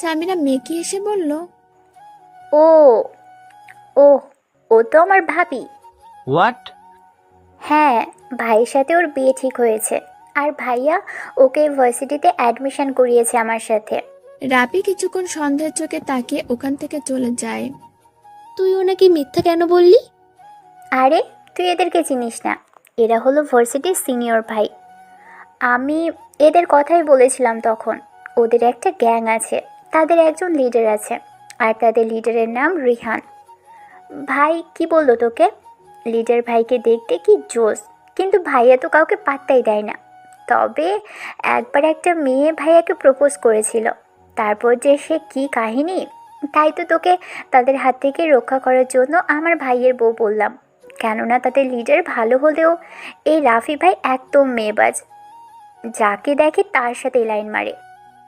সামিরা মেকি এসে বলল ও ও ও তো আমার ভাবি। হোয়াট হ্যাঁ ভাইয়ের সাথে ওর বিয়ে ঠিক হয়েছে। আর ভাইয়া ওকে ইউনিভার্সিটিতে অ্যাডমিশন করিয়েছে আমার সাথে। রাবি কিছুক্ষণ সন্ধ্যার চোখে তাকিয়ে ওখান থেকে চলে যায়। তুই ওনাকে মিথ্যা কেন বললি? আরে তুই এদেরকে চিনিস না। এরা হলো ভার্সিটির সিনিয়র ভাই। আমি এদের কথাই বলেছিলাম তখন। ওদের একটা গ্যাং আছে। তাদের একজন লিডার আছে, আর তাদের লিডারের নাম রিহান। ভাই, কি বলল তোকে? লিডার ভাইকে দেখতে কি জোস কিন্তু ভাইয়া তো কাউকে পাত্তাই দেয় না। তবে একবার একটা মেয়ে ভাইয়াকে প্রপোজ করেছিল, তারপর যে সে কি কাহিনী, তাই তো তোকে তাদের হাত থেকে রক্ষা করার জন্য আমার ভাইয়ের বউ বললাম। কেননা তাদের লিডার ভালো হলেও এই রাফি ভাই একদম মেয়েবাজ, যাকে দেখে তার সাথে লাইন মারে।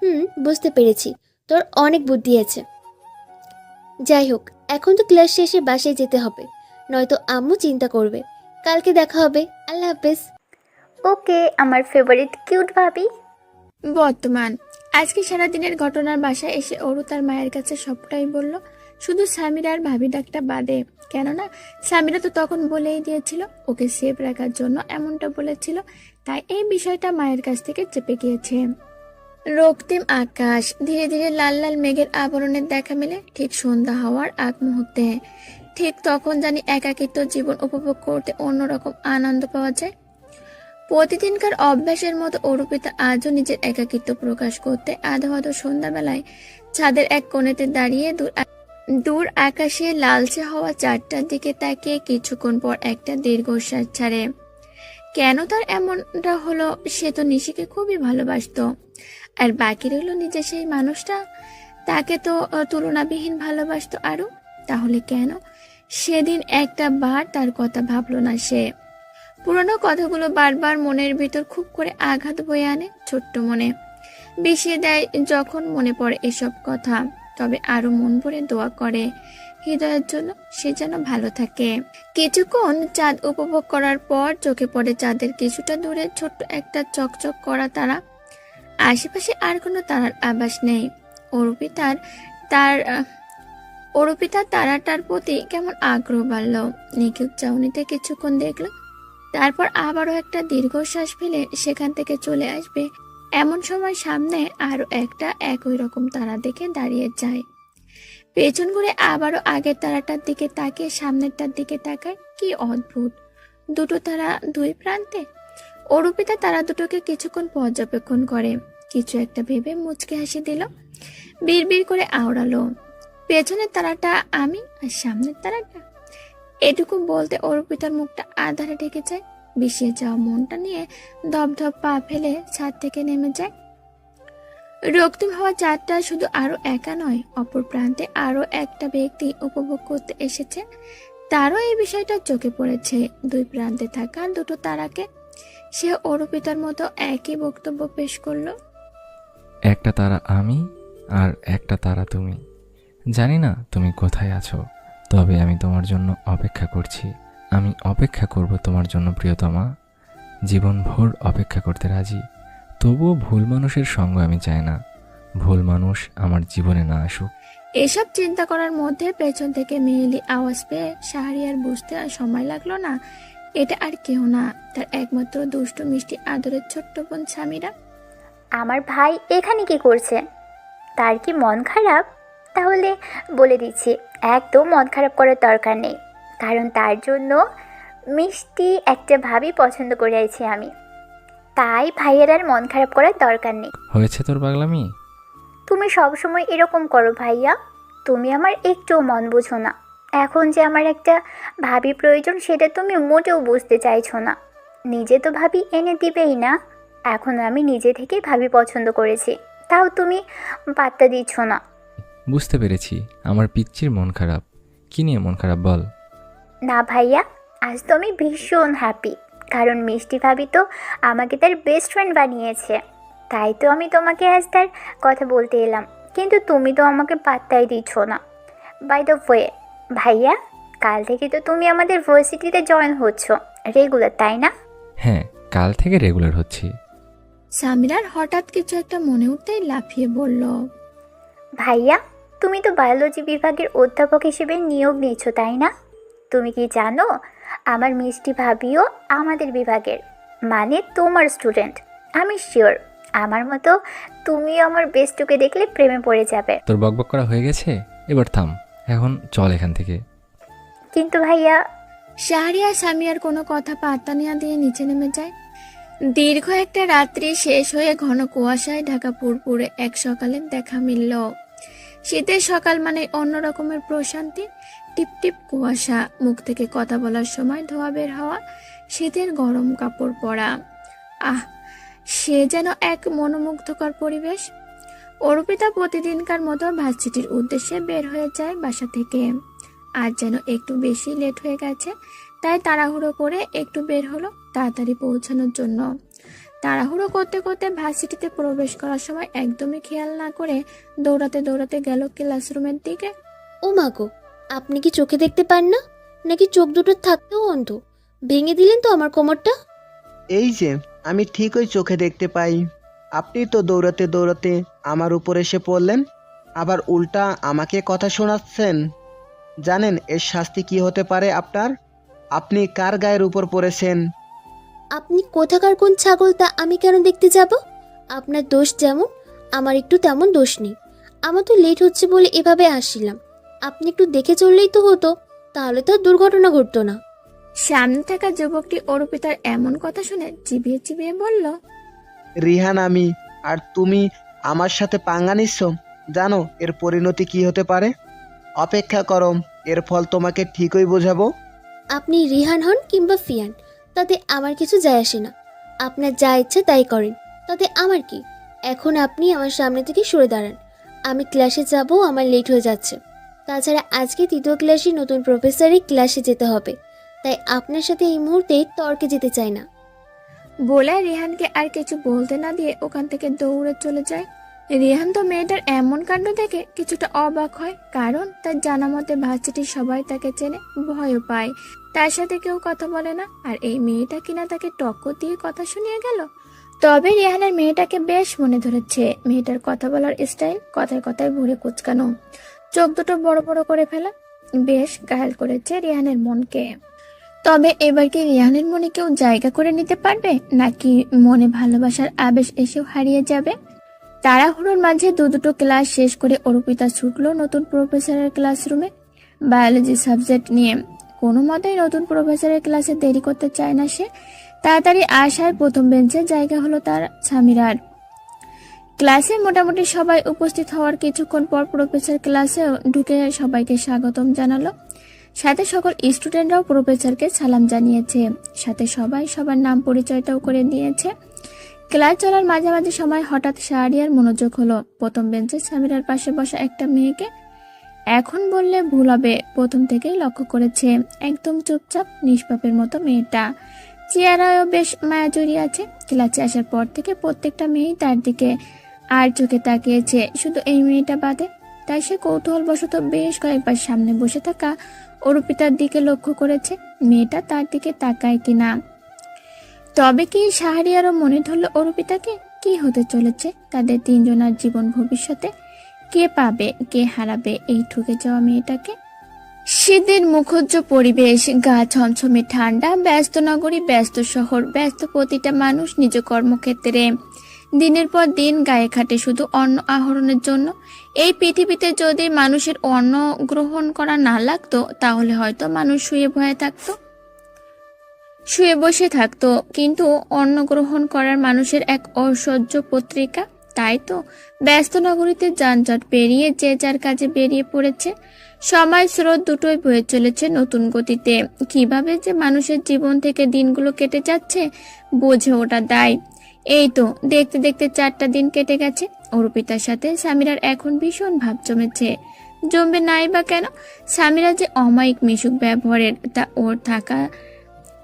হুম, বুঝতে পেরেছি। তোর অনেক বুদ্ধি আছে। যাই হোক এখন তো ক্লাস শেষে বাসায় যেতে হবে নয়তো আম্মু চিন্তা করবে। কালকে দেখা হবে আল্লাহ হাফেজ। ওকে আমার ফেভারিট কিউট ভাবি। বর্তমান আজকে সারাদিনের ঘটনার বাসায় এসে অরু তার মায়ের কাছে সবটাই বলল শুধু সামিরা আর ভাবি ডাকটা বাদে কেননা সামিরা তো তখন বলেই দিয়েছিল ওকে সেফ রাখার জন্য এমনটা বলেছিল তাই এই বিষয়টা মায়ের কাছ থেকে চেপে গিয়েছে। রক্তিম আকাশ, ধীরে ধীরে লাল লাল মেঘের আবরণের দেখা মেলে ঠিক সন্ধ্যা হওয়ার আগ মুহূর্তে। ঠিক তখন জানি একাকিত্ব জীবন উপভোগ করতে অন্যরকম আনন্দ পাওয়া যায়। প্রতিদিনকার অভ্যাসের মতো অরূপিতা আজও নিজের একাকিত্ব প্রকাশ করতে আধো আধো সন্ধ্যাবেলায় ছাদের এক কোণেতে দাঁড়িয়ে দূর দূর আকাশে লালচে হওয়া চারটার দিকে তাকিয়ে কিছুক্ষণ পর একটা দীর্ঘশ্বাস ছাড়ে। কেন তার এমনটা হলো সে তো নিশিকে খুবই ভালোবাসতো। আর বাকি রইল নিজে সেই মানুষটা? তাকে তো তুলনাবিহীন ভালোবাসত আরও। তাহলে কেন? সেদিন একটা বার তার কথা ভাবলো না সে। পুরনো কথাগুলো বারবার মনের ভিতর খুব করে আঘাত বয়ে আনে ছোট্ট মনে। বিষিয়ে দেয় যখন মনে পড়ে এসব কথা। তবে আরও মন ভরে দোয়া করে। হৃদয়ের জন্য সে যেন ভালো থাকে। কিছুক্ষণ চাঁদ উপভোগ করার পর চোখে পড়ে চাঁদের কিছুটা দূরে ছোট্ট একটা চকচক করা তারা আশেপাশে আর কোনো তারার আভাস নেই। অর্পিতার তার আহ, তারাটার প্রতি কেমন আগ্রহ বাড়ল। নিখুঁত চাউনিতে কিছুক্ষণ দেখল তারপর আবারও একটা দীর্ঘশ্বাস ফেলে সেখান থেকে চলে আসবে। এমন সময় সামনে আরও একটা একই রকম তারা দেখে দাঁড়িয়ে যায়। পেছন ঘুরে আবারও আগের তারাটার দিকে তাকিয়ে সামনেরটার দিকে তাকায়। কি অদ্ভুত! দুটো তারা দুই প্রান্তে অরূপিতা তারা দুটোকে কিছুক্ষণ পর্যবেক্ষণ করে। কিছু একটা ভেবে মুচকে হাসি দিল। বিড়বিড় করে আওড়ালো। পেছনের তারাটা আমি আর সামনের তারাটা? এটুকু বলতে অর্পিতার মুখটা আধারে ঢেকে যায়। বিষিয়ে যাওয়া মনটা নিয়ে ধপধপ পা ফেলে ছাদ থেকে নেমে যায়। রক্তিম হওয়া চাঁদটা শুধু আরও একা নয়, অপর প্রান্তে আরও একটা ব্যক্তি উপভোগ করতে এসেছে। তারও এই বিষয়টা চোখে পড়েছে। দুই প্রান্তে থাকা দুটো তারাকে সে অরূপিতার মতো একই বক্তব্য পেশ করল। একটা তারা আমি আর একটা তারা তুমি। জানি না তুমি কোথায় আছো তবে আমি তোমার জন্য অপেক্ষা করছি। আমি অপেক্ষা করব তোমার জন্য প্রিয়তমা। জীবন ভোর অপেক্ষা করতে রাজি। তবুও ভুল মানুষের সঙ্গ আমি চাই না। ভুল মানুষ আমার জীবনে না আসুক। এসব চিন্তা করার মধ্যে পেছন থেকে মেয়েলি আওয়াজ পেয়ে শাহরিয়ার বুঝতে আর সময় লাগল না। এটা আর কেউ না। তার একমাত্র দুষ্টু মিষ্টি আদরের ছোট্ট বোন স্বামীরা আমার ভাই এখানে কি করছে? তার কি মন খারাপ? তাহলে বলে দিচ্ছি একদম মন খারাপ করার দরকার নেই। কারণ তার জন্য মিষ্টি একটা ভাবি পছন্দ করে আছি আমি। তাই ভাইয়ের আর মন খারাপ করার দরকার নেই। হয়েছে তোর পাগলামি? তুমি সবসময় এরকম করো ভাইয়া। তুমি আমার একটুও মন বোঝো না। এখন যে আমার একটা ভাবি প্রয়োজন সেটা তুমি মোটেও বুঝতে চাইছো না। নিজে তো ভাবি এনে দিবেই না। এখন আমি নিজে থেকেই ভাবি পছন্দ করেছি। তাও তুমি পাত্তা দিচ্ছ না। বুঝতে পেরেছি। আমার পিচ্চির মন খারাপ। কি নিয়ে মন খারাপ বল? না ভাইয়া আজ তো আমি ভীষণ হ্যাপি কারণ মিষ্টি ভাবি তো আমাকে তার বেস্ট ফ্রেন্ড বানিয়েছে। তাই তো আমি তোমাকে আজ তার কথা বলতে এলাম। কিন্তু তুমি তো আমাকে পাত্তাই দিচ্ছ না। বাই দ্য ওয়ে ভাইয়া কাল থেকে তো তুমি আমাদের ভার্সিটিতে জয়েন হচ্ছ। রেগুলার তাই না? হ্যাঁ কাল থেকে রেগুলার হচ্ছি। সামিরার হঠাৎ কিছু একটা মনে উঠতেই লাফিয়ে বলল ভাইয়া তুমি তো বায়োলজি বিভাগের অধ্যাপক হিসেবে নিয়োগ নিয়েছ তাই না? তুমি কি জানো আমার মিষ্টি ভাবিও আমাদের বিভাগের মানে তোমার স্টুডেন্ট আমি শিওর আমার মতো তুমিও আমার বেস্টুকে দেখলে প্রেমে পড়ে যাবে। তোর বকবক করা হয়ে গেছে? এবার থাম। এখন চল এখান থেকে। কিন্তু ভাইয়া। শাহরিয়ার স্বামীর কোনো কথা পাত্তা নেওয়া দিয়ে নিচে নেমে যায়। দীর্ঘ একটা রাত্রি শেষ হয়ে ঘন কুয়াশায় ঢাকা পুরপুরে এক সকালের দেখা মিলল। শীতের সকাল মানে অন্য রকমের প্রশান্তি টিপ টিপ কুয়াশা মুখ থেকে কথা বলার সময় ধোয়া বের হওয়া শীতের গরম কাপড় পরা। আহ সে যেন এক মনোমুগ্ধকর পরিবেশ। অর্পিতা প্রতিদিনকার মতো ভার্সিটির উদ্দেশ্যে বের হয়ে যায় বাসা থেকে। আজ যেন একটু বেশি লেট হয়ে গেছে তাই তাড়াহুড়ো করে একটু বের হলো তাড়াতাড়ি পৌঁছানোর জন্য। তাড়াহুড়ো করতে করতে ভার্সিটিতে প্রবেশ করার সময় একদমই খেয়াল না করে দৌড়াতে দৌড়াতে গেল ক্লাসরুমের দিকে। ও মা গো আপনি কি চোখে দেখতে পান না? নাকি চোখ দুটো থাকতেও অন্ধ? ভেঙে দিলেন তো আমার কোমরটা? এই যে আমি ঠিকই চোখে দেখতে পাই। আপনি তো দৌড়াতে দৌড়াতে আমার উপর এসে পড়লেন আবার উল্টা আমাকে কথা শোনাচ্ছেন। জানেন এর শাস্তি কি হতে পারে আপনার? আপনি কার গায়ের উপর পড়েছেন? আপনি কোথাকার কোন ছাগল তা আমি কেন দেখতে যাব? আপনার দোষ যেমন আমার একটু তেমন দোষ নেই। আমার তো লেট হচ্ছে বলে এভাবে আসছিলাম আপনি একটু দেখে চললেই তো হতো তাহলে তো আর দুর্ঘটনা ঘটতো না। সামনে থাকা যুবকটি অরুপিতার এমন কথা শুনে চিবিয়ে চিবিয়ে বলল রিহান, আমি আর তুমি আমার সাথে পাঙ্গা নিচ্ছ? জানো এর পরিণতি কি হতে পারে? অপেক্ষা করো, এর ফল তোমাকে ঠিকই বোঝাবো। আপনি রিহান হন কিংবা ফিয়ান, তাতে আমার কিছু যায় আসে না। আপনার যা ইচ্ছে তাই করেন, তাতে আমার কি? এখন আপনি আমার সামনে থেকে সরে দাঁড়ান। আমি ক্লাসে যাব, আমার লেট হয়ে যাচ্ছে। তাছাড়া আজকে তৃতীয় ক্লাসে নতুন প্রফেসরের ক্লাসে যেতে হবে, তাই আপনার সাথে এই মুহূর্তে তর্কে যেতে চাই না। বলে রিহানকে আর কিছু বলতে না দিয়ে ওখান থেকে দৌড়ে চলে যায়। রিহান তো মেয়েটার এমন কাণ্ড দেখে কিছুটা অবাক হয়, কারণ তার জানা মতে ভার্সিটির সবাই তাকে চেনে, ভয়ও পায়। তার সাথে কেউ কথা বলে না, আর এই মেয়েটা কিনা তাকে টক্কর দিয়ে কথা শুনিয়ে গেল? তবে রেহানের মেয়েটাকে বেশ মনে ধরেছে, মেয়েটার কথা বলার স্টাইল কথায় কথায় ভরে কুচকানো। চোখ দুটো বড় বড় করে ফেলা, বেশ ঘায়াল করেছে রেহানের মনকে। তবে এবার কি রিহানের মনে কেউ জায়গা করে নিতে পারবে? নাকি মনে ভালোবাসার আবেশ এসেও হারিয়ে যাবে? তাড়াহুড়োর মাঝে দু দুটো ক্লাস শেষ করে অর্পিতা ছুটলো নতুন প্রফেসরের ক্লাসরুমে। বায়োলজি সাবজেক্ট নিয়ে কোনো মতেই নতুন প্রফেসরের ক্লাসে দেরি করতে চায় না সে। তাড়াতাড়ি আসার প্রথম বেঞ্চে জায়গা হলো তার স্বামীরার। ক্লাসে মোটামুটি সবাই উপস্থিত হওয়ার কিছুক্ষণ পর প্রফেসর ক্লাসে ঢুকে সবাইকে স্বাগতম জানালো। সাথে সকল স্টুডেন্টরাও প্রফেসরকে সালাম জানিয়েছে। সাথে সবাই সবার নাম পরিচয়টাও করে দিয়েছে ক্লাস চলার মাঝামাঝি সময় হঠাৎ শাহরিয়ার মনোযোগ হলো। প্রথম বেঞ্চে সামিরার পাশে বসা একটা মেয়েকে এখন বললে ভুল হবে প্রথম থেকেই লক্ষ্য করেছে। একদম চুপচাপ, নিষ্পাপের মতো মেয়েটা। চেহারায়ও বেশ মায়া জড়িয়ে আছে। ক্লাসে আসার পর থেকে প্রত্যেকটা মেয়েই তার দিকে আর চোখে তাকিয়েছে। শুধু এই মেয়েটা বাদে, তাই সে কৌতূহলবশত বেশ কয়েকবার সামনে বসে থাকা অরুপিতার দিকে লক্ষ্য করেছে, মেয়েটা তার দিকে তাকায় কিনা। তবে কি শাহরিয়ারও মনে ধরল অরুপিতাকে? কি হতে চলেছে? তাদের তিনজনার জীবন ভবিষ্যতে কে পাবে, কে হারাবে? এই ঠুকে যাওয়া মেয়েটাকে? শীতের মুখোজ্জ পরিবেশ, গা ছমছমে ঠান্ডা, ব্যস্ত নগরী, ব্যস্ত শহর, ব্যস্ত প্রতিটা মানুষ নিজ কর্মক্ষেত্রে। দিনের পর দিন গায়ে খাটে শুধু অন্ন আহরণের জন্য। এই পৃথিবীতে যদি মানুষের অন্ন গ্রহণ করা না লাগতো, তাহলে হয়তো মানুষ শুয়ে ভয়ে থাকতো। শুয়ে বসে থাকতো, কিন্তু অন্ন গ্রহণ করার মানুষের এক অসহ্য পত্রিকা। তাই তো ব্যস্ত নগরীতে যানজট পেরিয়ে যে যার কাজে বেরিয়ে পড়েছে। সময় স্রোত দুটোই বয়ে চলেছে নতুন গতিতে। কীভাবে যে মানুষের জীবন থেকে দিনগুলো কেটে যাচ্ছে, বোঝে ওটা দায়। এই তো, দেখতে দেখতে চারটা দিন কেটে গেছে। অর্পিতার সাথে সামিরার এখন ভীষণ ভাব জমেছে। জমবে নাই বা কেন? সামিরা যে অমায়িক মিশুক ব্যবহারের তা ওর থাকা,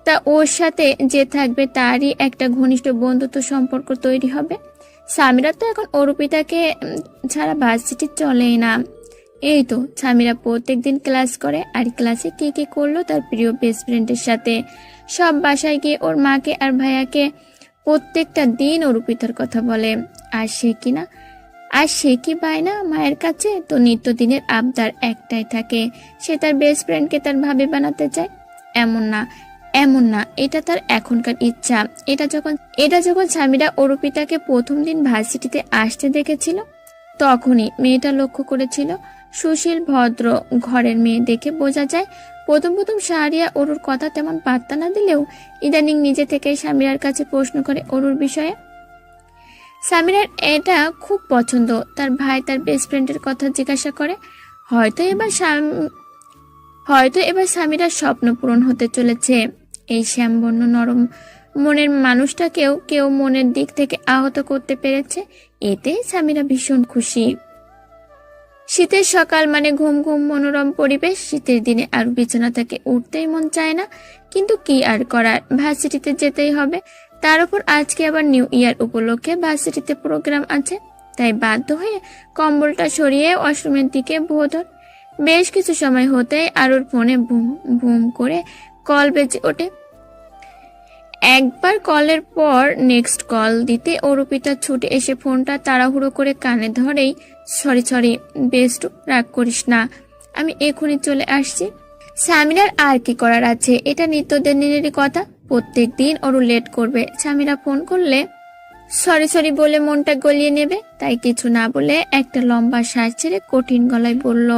তা ওর সাথে যে থাকবে তারই একটা ঘনিষ্ঠ বন্ধুত্ব সম্পর্ক তৈরি হবে। সামিরা তো এখন অরুপিতাকে ছাড়া ভার্সিটি চলেই না। এই তো, সামিরা প্রত্যেক দিন ক্লাস করে আর ক্লাসে কে কে করল তার প্রিয় বেস্ট ফ্রেন্ডের সাথে। সব বাসায় গিয়ে ওর মাকে আর ভাইয়াকে প্রত্যেকটা দিন অরুপিতার কথা বলে, আর সে কি না? আর সে কি পায় না মায়ের কাছে? তো নিত্যদিনের আবদার একটাই থাকে, সে তার বেস্ট ফ্রেন্ডকে তার ভাবে বানাতে চায়। এমন না এমন না, এটা তার এখনকার ইচ্ছা। এটা যখন এটা যখন স্বামীরা অরুপিতাকে প্রথম দিন ভার্সিটিতে আসতে দেখেছিল, তখনই মেয়েটা লক্ষ্য করেছিল, সুশীল, ভদ্র, ঘরের মেয়ে দেখে বোঝা যায় প্রথম প্রথম শাহরিয়া অরুর কথা তেমন পাত্তা না দিলেও ইদানিং নিজে থেকে স্বামীরার কাছে প্রশ্ন করে অরুর বিষয়ে। সামিরার এটা খুব পছন্দ। তার ভাই তার বেস্ট ফ্রেন্ডের কথা জিজ্ঞাসা করে, হয়তো এবার হয়তো এবার স্বামীরার স্বপ্ন পূরণ হতে চলেছে। এই শ্যামবর্ণ নরম মনের মানুষটাকেও কেউ মনের দিক থেকে আহত করতে পেরেছে। এতে স্বামীরা ভীষণ খুশি। শীতের সকাল মানে ঘুম ঘুম মনোরম পরিবেশ। শীতের দিনে আর বিছানা থেকে উঠতেই মন চায় না। কিন্তু কি আর করার? ভার্সিটিতে যেতেই হবে। তার উপর আজকে আবার নিউ ইয়ার উপলক্ষে ভার্সিটিতে প্রোগ্রাম আছে। তাই বাধ্য হয়ে কম্বলটা সরিয়ে ওয়াশরুমের দিকে ভোধর বেশ কিছু সময় হতেই আরুর ফোনে বুম বুম করে কল বেজে ওঠে। একবার কলের পর নেক্সট কল দিতে অরুপিতা ছুটে এসে ফোনটা তাড়াহুড়ো করে কানে ধরেই সরি সরি বেস্ট রাগ করিস না। আমি এখনই চলে আসছি। স্বামীরার আর কি করার আছে? এটা নিত্যদিনেরই কথা। প্রত্যেক দিন ওরু লেট করবে। স্বামীরা ফোন করলে সরি সরি বলে মনটা গলিয়ে নেবে। তাই কিছু না বলে একটা লম্বা শ্বাস ছেড়ে কঠিন গলায় বলল,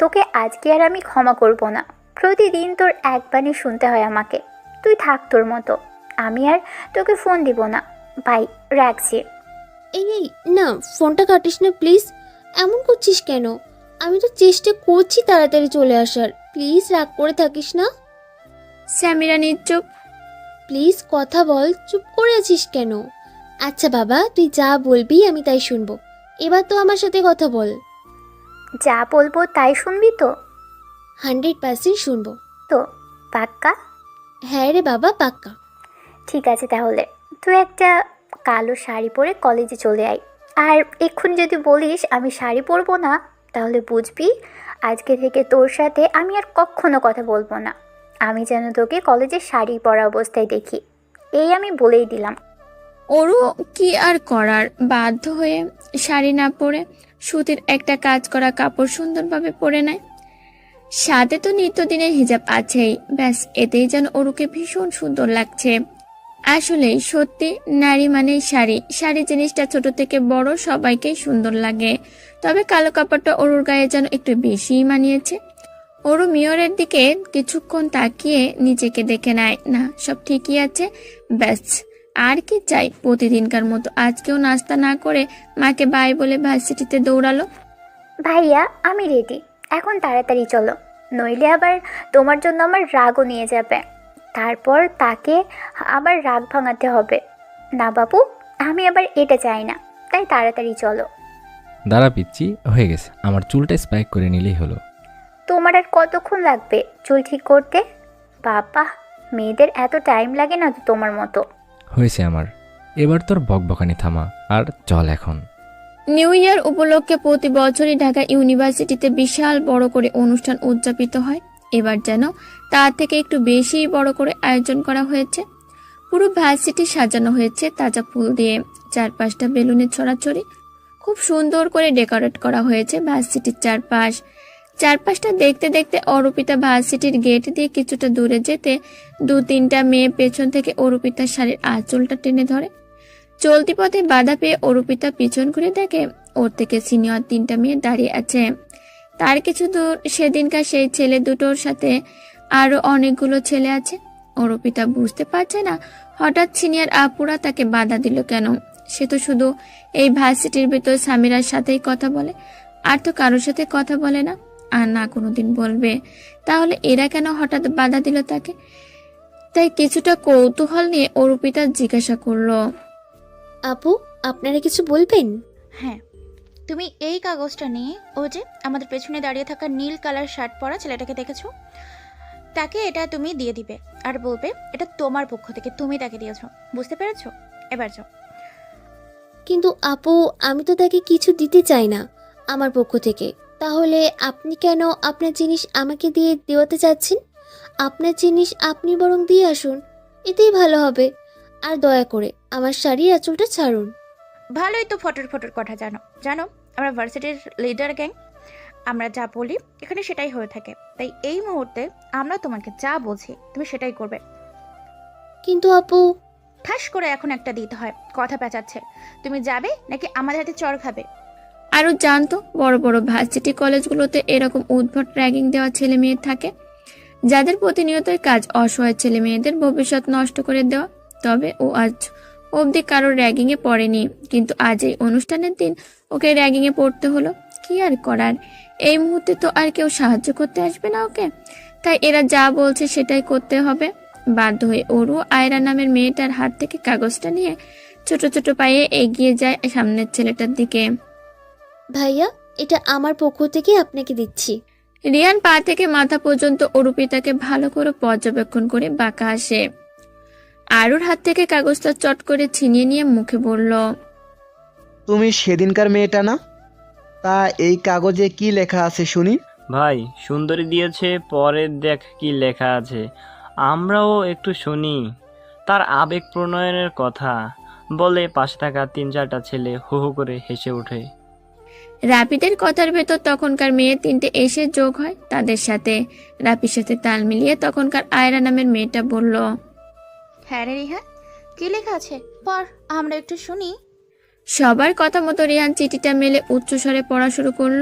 তোকে আজকে আর আমি ক্ষমা করব না। প্রতিদিন তোর এক বাণী শুনতে হয় আমাকে। তুই থাক তোর মতো। আমি আর তোকে ফোন দিব না। বাই রাখছি। এই এই না ফোনটা কাটিস না প্লিজ এমন করছিস কেন? আমি তো চেষ্টা করছি তাড়াতাড়ি চলে আসার। প্লিজ রাগ করে থাকিস না। স্যামিরা নিশ্চুপ প্লিজ কথা বল চুপ করে আছিস কেন? আচ্ছা বাবা তুই যা বলবি আমি তাই শুনব। এবার তো আমার সাথে কথা বল। যা বলব তাই শুনবি তো? হান্ড্রেড পার্সেন্ট শুনব। তো পাক্কা? হ্যাঁ রে বাবা পাক্কা। ঠিক আছে তাহলে। তুই একটা কালো শাড়ি পরে কলেজে চলে আয়। আর এক্ষুনি যদি বলিস আমি শাড়ি পরবো না তাহলে বুঝবি আজকে থেকে তোর সাথে আমি আর কখনো কথা বলব না। আমি যেন তোকে কলেজে শাড়ি পরা অবস্থায় দেখি। এই আমি বলেই দিলাম। ওরও কি আর করার? বাধ্য হয়ে শাড়ি না পরে সুতির একটা কাজ করা কাপড় সুন্দরভাবে পরে নেয়। সাথে তো নিত্যদিনের হিজাব আছেই। ব্যাস, এতেই যেন ওরুকে ভীষণ সুন্দর লাগছে। আসলে সত্যি, নারী মানে শাড়ি। শাড়ি জিনিসটা ছোট থেকে বড় সবাইকেই সুন্দর লাগে। তবে কালো কাপড়টা অরুর গায়ে যেন একটু বেশিই মানিয়েছে। ওরু মিয়রের দিকে কিছুক্ষণ তাকিয়ে নিজেকে দেখে নেয়, না, সব ঠিকই আছে। ব্যাস, আর কি চাই? প্রতিদিনকার মতো আজকেও নাস্তা না করে মাকে বাই বলে ভার্সিটিতে দৌড়ালো। ভাইয়া, আমি রেডি এখন তাড়াতাড়ি চলো নইলে আবার তোমার জন্য আমার রাগও নিয়ে যাবে। তারপর তাকে আবার রাগ ভাঙাতে হবে। না বাবু আমি আবার এটা চাই না তাই তাড়াতাড়ি চলো। দাঁড়া পিচ্ছি হয়ে গেছে। আমার চুলটা স্পাইক করে নিলেই হলো। তোমার আর কতক্ষণ লাগবে চুল ঠিক করতে? বাবা মেয়েদের এত টাইম লাগে না তো তোমার মতো। হয়েছে আমার। এবার তোর বকবকানি থামা আর চল এখন। নিউ ইয়ার উপলক্ষে প্রতি বছরই ঢাকা ইউনিভার্সিটিতে বিশাল বড় করে অনুষ্ঠান উদযাপিত হয়। এবার যেন তার থেকে একটু বেশি বড় করে আয়োজন করা হয়েছে। পুরো ভার্সিটি সাজানো হয়েছে তাজা ফুল দিয়ে, চারপাশটা বেলুনের ছড়াছড়ি। খুব সুন্দর করে ডেকোরেট করা হয়েছে ভার্সিটির চারপাশ। চারপাশটা দেখতে দেখতে অরুপিতা ভার্সিটির গেট দিয়ে কিছুটা দূরে যেতে দু তিনটা মেয়ে পেছন থেকে অরুপিতার শাড়ির আঁচলটা টেনে ধরে। চলতি পথে বাধা পেয়ে অরুপিতা পিছন ঘুরে দেখে ওর থেকে সিনিয়র তিনটা মেয়ে দাঁড়িয়ে আছে। তার কিছু দূর সেদিনকার সেই ছেলে দুটোর সাথে আরও অনেকগুলো ছেলে আছে। অরুপিতা বুঝতে পারছে না হঠাৎ সিনিয়র আপুরা তাকে বাধা দিল কেন? সে তো শুধু এই ভার্সিটির ভিতর সামিরার সাথেই কথা বলে। আর তো কারোর সাথে কথা বলে না। আর না কোনোদিন বলবে। তাহলে এরা কেন হঠাৎ বাধা দিল তাকে? তাই কিছুটা কৌতূহল নিয়ে অরুপিতা জিজ্ঞাসা করল। আপু আপনারা কিছু বলবেন? হ্যাঁ। তুমি এই কাগজটা নিয়ে ও যে আমাদের পেছনে দাঁড়িয়ে থাকা নীল কালার শার্ট পরা ছেলেটাকে দেখেছ? তাকে এটা তুমি দিয়ে দিবে আর বলবে এটা তোমার পক্ষ থেকে তুমি তাকে দিয়েছ। বুঝতে পেরেছ? এবার যাও। কিন্তু আপু আমি তো তাকে কিছু দিতে চাই না আমার পক্ষ থেকে। তাহলে আপনি কেন আপনার জিনিস আমাকে দিয়ে দেওয়াতে চাচ্ছেন? আপনার জিনিস আপনি বরং দিয়ে আসুন এতেই ভালো হবে। আর দয়া করে আমার শাড়ির আঁচলটা ছাড়ুন। ভালোই তো ফটোর ফটোর কথা জানো। জানো আমরা ভার্সিটির লিডার গ্যাং আমরা যা বলি এখানে সেটাই হয়ে থাকে। তাই এই মুহূর্তে আমরা তোমাকে যা বলছি তুমি সেটাই করবে। কিন্তু আপু ঠাস করে এখন একটা দিতে হয় কথা পেঁচাচ্ছে। তুমি যাবে নাকি আমাদের হাতে চর খাবে? আরও জানতো বড় বড় ভার্সিটি কলেজগুলোতে এরকম উদ্ভট র্যাগিং দেওয়া ছেলে মেয়ে থাকে? যাদের প্রতিনিয়তই কাজ অসহায় ছেলে মেয়েদের ভবিষ্যৎ নষ্ট করে দেওয়া তবে ও আজ অবধি কারোর র্যাগিংয়ে পড়েনি। কিন্তু আজ এই অনুষ্ঠানের দিন ওকে র্যাগিংয়ে পড়তে হলো। কি আর করার? এই মুহূর্তে তো আর কেউ সাহায্য করতে আসবে না ওকে। তাই এরা যা বলছে সেটাই করতে হবে। বাধ্য হয়ে ওরু আয়রা নামের মেয়েটার হাত থেকে কাগজটা নিয়ে ছোট ছোট পায়ে এগিয়ে যায় সামনের ছেলেটার দিকে। ভাইয়া এটা আমার পক্ষ থেকে আপনাকে দিচ্ছি। রিয়ান পা থেকে মাথা পর্যন্ত অরুপিতাকে ভালো করে পর্যবেক্ষণ করে বাঁকা আসে। আরুর হাত থেকে কাগজটা চট করে ছিনিয়ে নিয়ে মুখে বলল তুমি সেদিনকার মেয়েটা না? তা এই কাগজে কি লেখা আছে শুনি? ভাই সুন্দরী দিয়েছে পরে দেখ কি লেখা আছে। আমরাও একটু শুনি। তার আবেগ প্রণয়নের কথা। বলে পাশে থাকা তিন চারটা ছেলে হু হু করে হেসে ওঠে। রাপিদের কথার ভেতর তখনকার মেয়ে তিনটে এসে যোগ হয় তাদের সাথে। রাপির সাথে তাল মিলিয়ে তখনকার আয়রা নামের মেয়েটা বলল হ্যাঁ রে রিহান কি লেখা আছে? পর আমরা একটু শুনি। সবার কথা মতো রিহান চিঠিটা মেলে উচ্চস্বরে পড়া শুরু করল।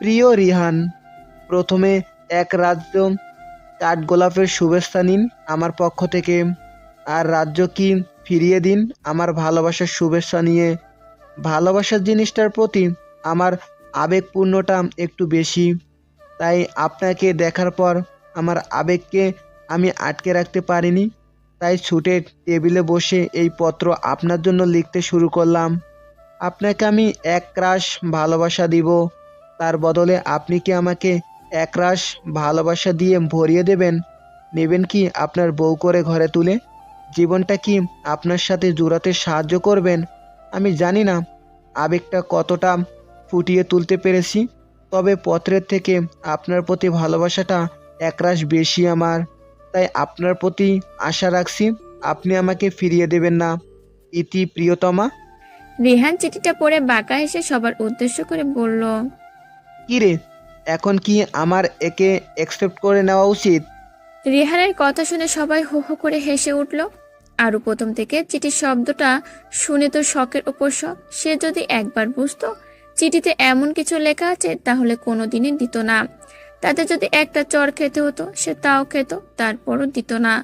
প্রিয় রিহান প্রথমে এক রাজ্য কাঠগোলাপের শুভেচ্ছা নিন আমার পক্ষ থেকে আর রাজ্য কি ফিরিয়ে দিন আমার ভালোবাসার শুভেচ্ছা নিয়ে। ভালোবাসার জিনিসটার প্রতি আমার আবেগপূর্ণটা একটু বেশি তাই আপনাকে দেখার পর আমার আবেগকে আমি আটকে রাখতে পারিনি। তাই ছুটে টেবিলে বসে এই পত্র আপনার জন্য লিখতে শুরু করলাম। আপনাকে আমি এক ক্রাশ ভালোবাসা দিব। তার বদলে আপনি কি আমাকে একরাশ ভালোবাসা দিয়ে ভরিয়ে দেবেন? নেবেন কি আপনার বউ করে ঘরে তুলে? জীবনটা কি আপনার সাথে জোড়াতে সাহায্য করবেন? আমি জানি না। আবেগটা কতটা ফুটিয়ে তুলতে পেরেছি। তবে পত্রের থেকে আপনার প্রতি ভালোবাসাটা একরাশ বেশি আমার। তাই আপনার প্রতি আশা রাখছি আপনি আমাকে ফিরিয়ে দেবেন না। ইতি প্রিয়তমা। রেহান চিঠিটা পড়ে বাঁকা হেসে সবার উদ্দেশ্য করে বলল কি রে এখন কি আমার একে অ্যাকসেপ্ট করে নেওয়া উচিত? রেহানের কথা শুনে সবাই হো হো করে হেসে উঠল। আরও প্রথম থেকে চিঠির শব্দটা শুনে তো শখের ওপর শখ। সে যদি একবার বুঝতো চিঠিতে এমন কিছু লেখা আছে তাহলে কোনো দিনই দিত না। তাতে যদি একটা চর খেতে হতো সে তাও খেত তারপরও দিত না।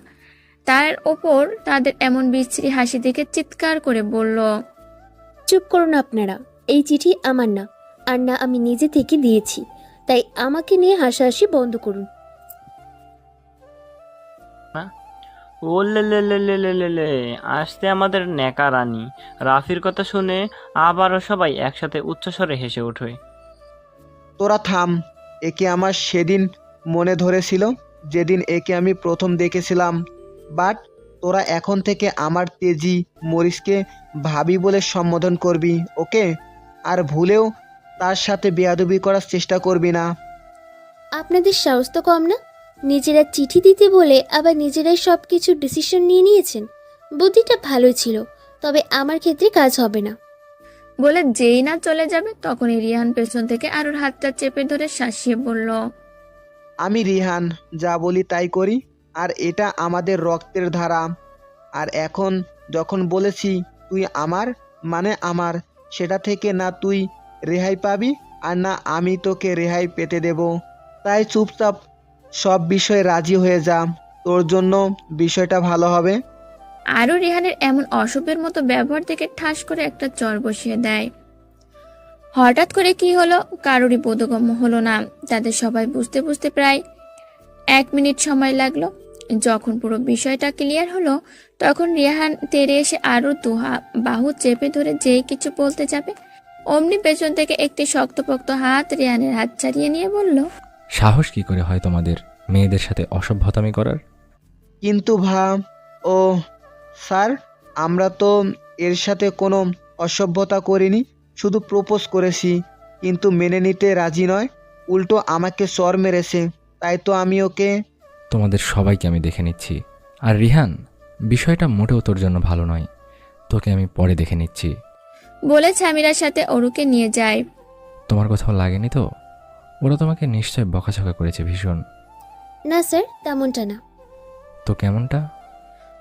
তার ওপর তাদের এমন বিচ্ছিরি হাসি দেখে চিৎকার করে বলল চুপ করুন আপনারা এই চিঠি আমার না আর না আমি নিজে থেকে দিয়েছি তাই আমাকে নিয়ে হাসাহাসি বন্ধ করুন। ও লে লে লে লে লে লে লে আসতে আমাদের নেকা রানী রাফির কথা শুনে আবারও সবাই একসাথে উচ্চস্বরে হেসে ওঠে। তোরা থাম একে আমার সেদিন মনে ধরেছিল, যেদিন একে আমি প্রথম দেখেছিলাম। বাট তোরা এখন থেকে আমার তেজি মরিসকে ভাবি বলে সম্বোধন করবি, ওকে? আর ভুলেও তার সাথে বেয়াদবি করার চেষ্টা করবি না। আপনাদের সাহস তো কম না? নিজেরা চিঠি দিতে বলে আবার নিজেরাই সব কিছু ডিসিশন নিয়ে নিয়েছেন? বুদ্ধিটা ভালো ছিল, তবে আমার ক্ষেত্রে কাজ হবে না। বলে যেই না চলে যাবে, তখনই রিহান পেছন থেকে আরুর হাতটা চেপে ধরে শাসিয়ে বলল, আমি রিহান, যা বলি তাই করি, আর এটা আমাদের রক্তের ধারা। আর এখন যখন বলেছি তুই আমার মানে আমার, সেটা থেকে না তুই রেহাই পাবি, আর না আমি তোকে রেহাই পেতে দেব। তাই চুপচাপ সব বিষয়ে রাজি হয়ে যা। তোর জন্য বিষয়টা ভালো হবে। আরও রেহানের এমন অশুভের মতো ব্যবহার থেকে ঠাস করে একটা চর বসিয়ে দেয়। হঠাৎ করে কি হলো কারোরই বোধগম্য হলো না। তাদের সবাই বুঝতে বুঝতে প্রায় এক মিনিট সময় লাগল। যখন পুরো বিষয়টা ক্লিয়ার হলো তখন রেহান তেরে এসে আরও দুহা বাহু চেপে ধরে যেই কিছু বলতে যাবে অমনি পেছন থেকে একটি শক্তপোক্ত হাত রেহানের হাত ছাড়িয়ে নিয়ে বলল সাহস কি করে হয় তোমাদের মেয়েদের সাথে অসভ্যতামি করার? কিন্তু ভা ও স্যার আমরা তো এর সাথে কোনো অসভ্যতা করিনি শুধু প্রপোজ করেছি কিন্তু মেনে নিতে রাজি নয়। উল্টো আমাকে চর মেরেছে তাই তো আমি ওকে তোমাদের সবাইকে আমি দেখে নিচ্ছি। আর রিহান বিষয়টা মোটেও তোর জন্য ভালো নয়। তোকে আমি পরে দেখে নিচ্ছি। বলে সামিরার সাথে অরুকে নিয়ে যায়। তোমার কোথাও লাগেনি তো? ওরা তোমাকে নিশ্চয় বকাঝকা করেছে ভীষণ। না স্যার তেমনটা না। তো কেমনটা?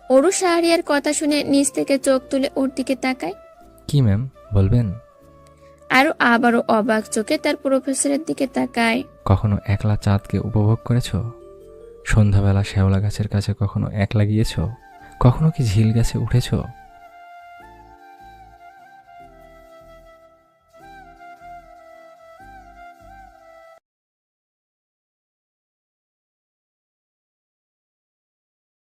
অরু শাহরিয়ার কথা শুনে নিচ থেকে চোখ তুলে ওর দিকে তাকায়। কি ম্যাম বলবেন? আরও আবারও অবাক চোখে তার প্রফেসরের দিকে তাকায়। কখনো একলা চাঁদকে উপভোগ করেছ? সন্ধ্যাবেলা শ্যাওলা গাছের কাছে কখনো একলা গিয়েছো? কখনো কি ঝিল গাছে উঠেছো?